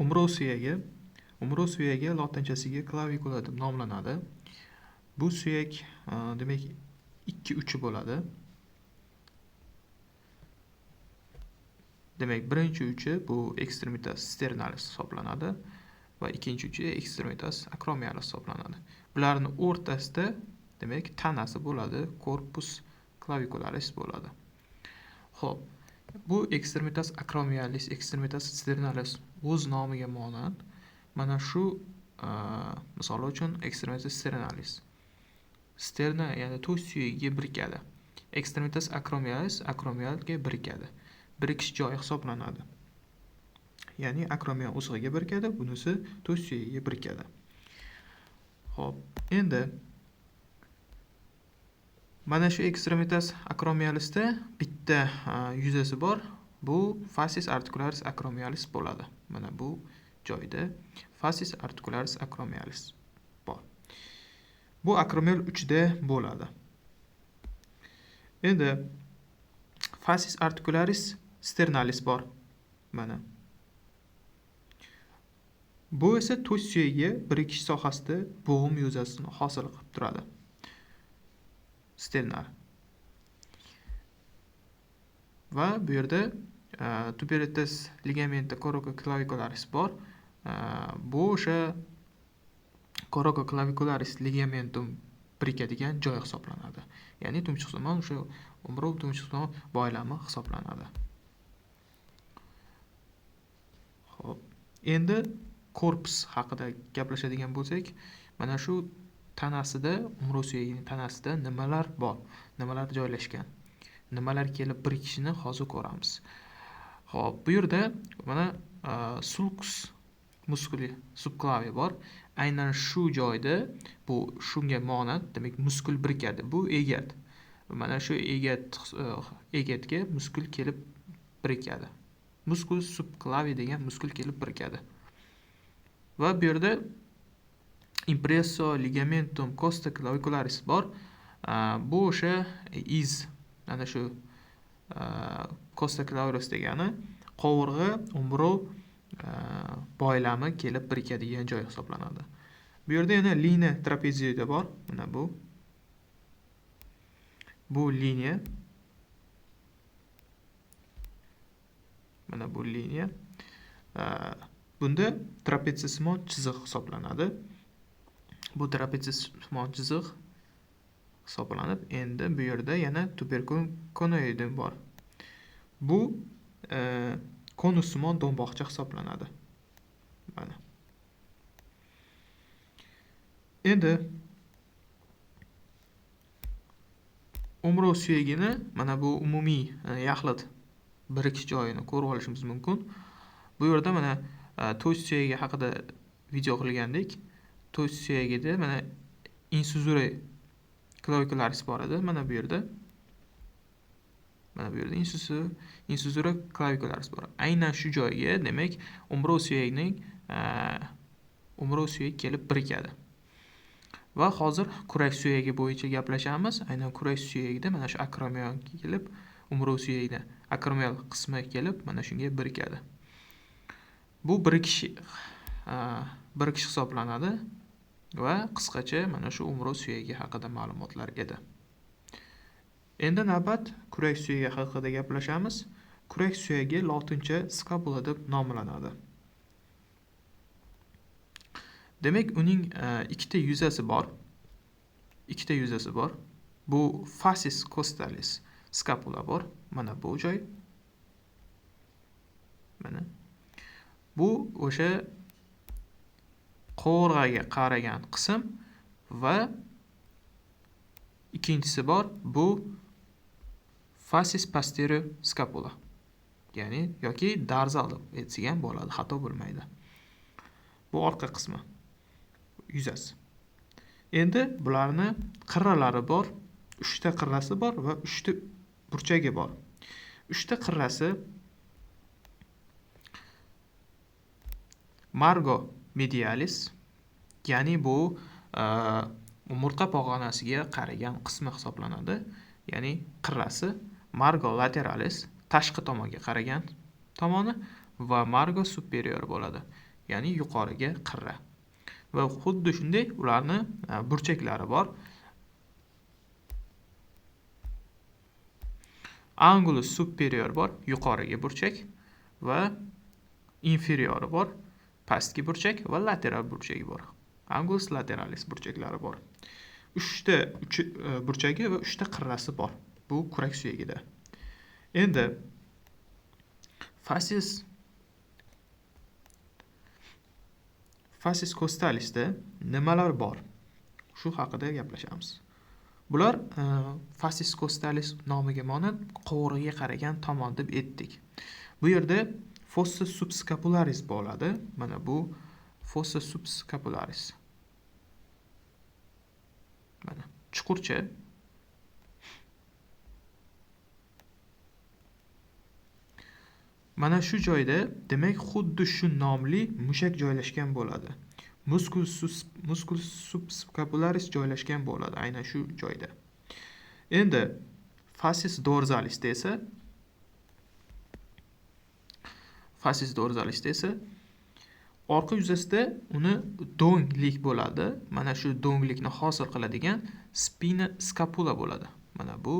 umrov suyagi umrov suyagi lotinchasiga klavikula deb nomlanadi. Bu suyak e, demak ikki uchi bo'ladi. Demak, birinchi uchi bu extremitas sternalis hisoblanadi va ikkinchi uchi extremitas acromialis hisoblanadi. Bularni o'rtasida demak tanasi bo'ladi, corpus clavicularis bo'ladi. Xo'p, bu extremitas acromialis, extremitas sternalis o'z nomiga monand mana shu e, misol uchun extremitas sternalis sterna ya'ni to'y suyagiga birikadi. Extremitas acromialis acromialga birikadi. Birikish joyi hisoblanadi. Ya'ni akromial o'zig'iga birikadi bunisi to'y suyagiga birikadi. Ho'p endi mana shu extremitas acromialisda bitta yuzasi bor. Bu fasis articularis acromialis bo'ladi. Mana bu joyda fasis articularis acromialis bor. Bu akromial uchda bo'ladi. Endi fasis articularis sternalis bor. Mana. Bu esa to's suyagi birikish sohasida bo'g'im yuzasini hosil qilib turadi. Sternal va bu yerda e, tuberculosis ligamenti corococlavicularis bor. E, bu o'sha corococlavicularis ligamentum birikadigan joy hisoblanadi. Ya'ni tumshuqsimon o'sha umrov tumshuqsimon boylami hisoblanadi. Ho'p endi korpus haqida gaplashadigan bo'lsak mana shu tanasida umrov suyagining tanasida nimalar bor? Nimalar joylashgan? Nimalar kelib birikishini hozir ko'ramiz. Ho'p bu yerda mana e, sulkus muskuli subklavi bor. Aynan shu joyda bu shunga monand demak muskul birikadi. Bu egat mana shu egat e, egatga muskul kelib birikadi. Muskul subklavi degan muskul kelib birikadi. Va bu yerda impresso ligamentum costa clavicularis bor bu o'sha iz ana shu costa clavicularis degani qovurg'a umrov boylami kelib birikadigan joy hisoblanadi. Bu yerda yana liniya trapezioida bor. Mana bu. Bu liniya. Mana bu liniya. Bunda trapetsiysimon chiziq hisoblanadi. Bu trapetsiysimon chiziq hisoblanib endi bu yerda yana tuberkul konoidi bor. Bu e, konussimon do'mboqcha hisoblanadi. Mana. Endi umrov suyagini mana bu umumiy e, yaxlit birikish joyini ko'rib olishimiz mumkin. Bu yerda mana e, to'y suyagi haqida video qilgandik to'sh suyagida mana insuzure clavicularis bor edi mana bu yerda mana bu yerda insuzura clavicularis bor aynan shu joyga demak umrov suyagining umrov suyagi kelib birikadi va hozir kurak suyagi bo'yicha gaplashamiz. Aynan kurak suyagida mana shu akromion kelib umrov suyagida akromial qismi kelib mana shunga birikadi bu birikish birikish hisoblanadi va qisqacha mana shu umrov suyagi haqida ma'lumotlar edi. Endi navbat kurak suyagi haqida gaplashamiz. Kurak suyagi lotincha scapula deb nomlanadi. Demak uning ikkita yuzasi bor. İkkita yuzasi bor. Bu fascis costalis scapula bor. Mana bu joy. Mana. Bu o'sha qovurg'aga qaragan qism va ikkinchisi bor bu fascis posterior scapula ya'ni yoki darzal deb aytsak ham bo'ladi xato bo'lmaydi. Bu orqa qismi yuzasi. Endi bularni qirralari bor uchta qirrasi bor va uchta burchagi bor. Uchta qirrasi margo medialis ya'ni bu e, umurtqa pog'onasiga qaragan qismi hisoblanadi. Ya'ni qirrasi margo lateralis tashqi tomonga qaragan tomoni va margo superior bo'ladi. Ya'ni yuqoriga qirra. Va xuddi shunday ularni e, burchaklari bor. Angulus superior bor yuqoriga burchak va inferiori bor. Pastki burchak va lateral burchagi bor. Angulus lateralis burchaklari bor. Uchta uch e, burchagi va uchta qirrasi bor bu kurak suyagida. Endi fasis fasis costalisda nimalar bor? Shu haqida gaplashamiz. Bular e, fasis costalis nomiga monand qovurg'iga qaragan tomon deb aytdik. Bu yerda fossa subscapularis bo'ladi mana bu fossa subscapularis. Mana chuqurcha mana shu joyda demak xuddi shu nomli mushak joylashgan bo'ladi. Musculus subscapularis joylashgan bo'ladi aynan shu joyda. Endi fasis dorzalisda esa fasis dorzalisda esa orqa yuzasida uni do'nglik bo'ladi. Mana shu do'nglikni hosil qiladigan spina skapula bo'ladi. Mana bu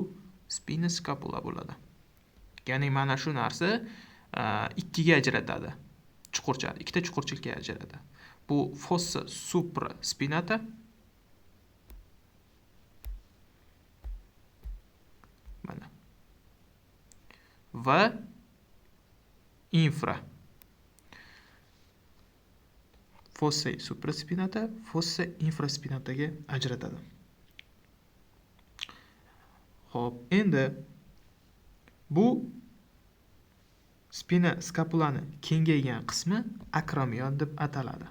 spina skapula bo'ladi. Ya'ni mana shu narsa e, ikkiga ajratadi. Chuqurcha ikkita chuqurchilikka ajratadi. Bu fossa supra spinata. Mana. Va infra. Fossa supraspinata fossa infraspinataga ajratadi ho'p endi bu spina skapulani kengaygan qismi akromion deb ataladi.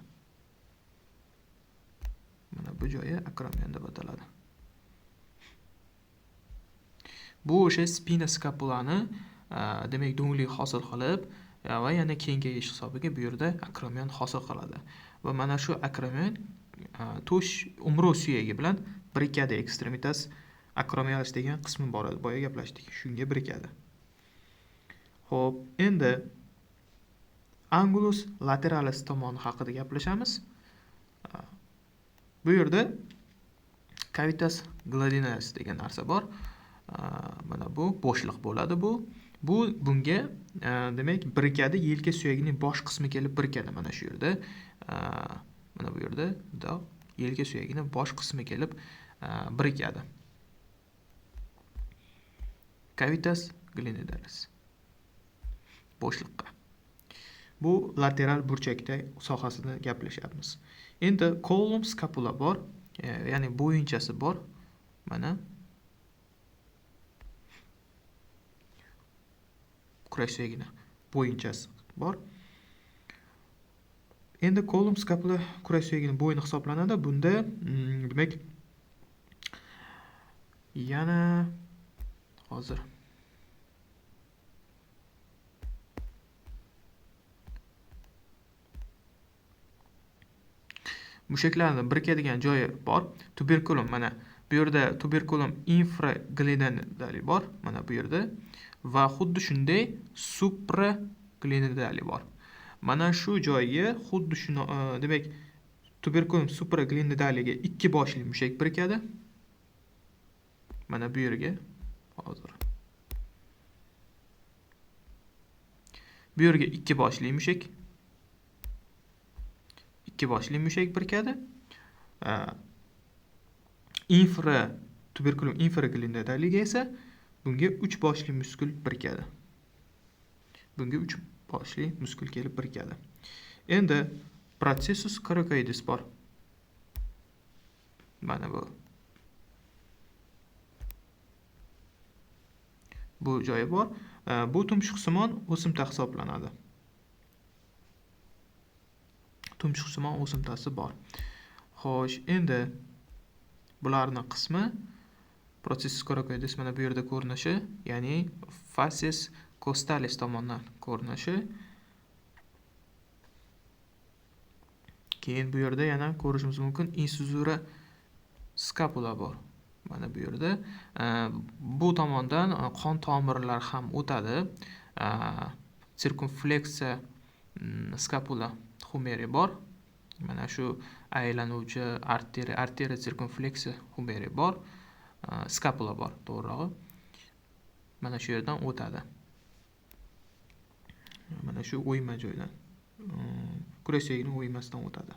Mana bu joyi akromion deb ataladi. Bu o'sha spina skapulani demak do'nglik hosil qilib va yana kengayish hisobiga bu yerda akromion hosil qiladi. Va mana shu akromion tush umru suyagi bilan birikadi. Ekstremitas akromialis degan qismi bor edi boya gaplashdik. Shunga birikadi. Ho'p endi angulus lateralis tomoni haqida gaplashamiz. Bu yerda cavitas gladinalis degan narsa bor. Mana bu bo'shliq bo'ladi bu. Bu bunga demak birikadi yelka suyagining bosh qismi kelib birikadi mana shu yerda. Mana bu yerda bundoq yelka suyagini bosh qismi kelib birikadi. Cavitas glenoidalis bo'shliqqa. Bu lateral burchakda sohasida gaplashyapmiz. Endi column scapula bor e, ya'ni bo'yinchasi bor. Mana suyagini bo'yinchasi bor endi kolum skapula kurak suyagini bo'yni hisoblanadi. Bunda mm, demak yana hozir. Mushaklarni birikadigan joyi bor. Tuberkulum mana bu yerda tuberkulum infraglenidali bor mana bu yerda va xuddi shunday supra supraglenidali bor. Mana shu joyga xuddi shuni e, demak tuberkulin supraglindidaliga ikki boshli mushak birikadi. Mana bu yerga hozir. Bu yerga ikki boshli mushak ikki boshli mushak birikadi. E, infra tuberkulin infraglindidaliga esa bunga uch boshli muskul birikadi bunga uch boshli muskul kelib birikadi endi protsessus korokoidis bor. Mana bu. Bu joyi bor. Bu tumshuqsimon o'simta hisoblanadi. Tumshuqsimon o'simtasi bor. Xo'sh endi bularni qismi protsessus korokoidis mana bu yerda ko'rinishi ya'ni fases Kostalis tomonidan ko'rinishi. Keyin bu yerda yana ko'rishimiz mumkin insuzura skapula bor mana bu yerda. Bu tomondan e, qon tomirlar ham o'tadi. Sirkumfleksiya mm, skapula humeri bor. Mana shu aylanuvchi arteriya arteriya sirkumfleksiya humeri bor. Skapula bor to'g'rirog'i mana shu yerdan o'tadi. Mana shu o'yma joydan. Kurak suyagini o'ymasidan o'tadi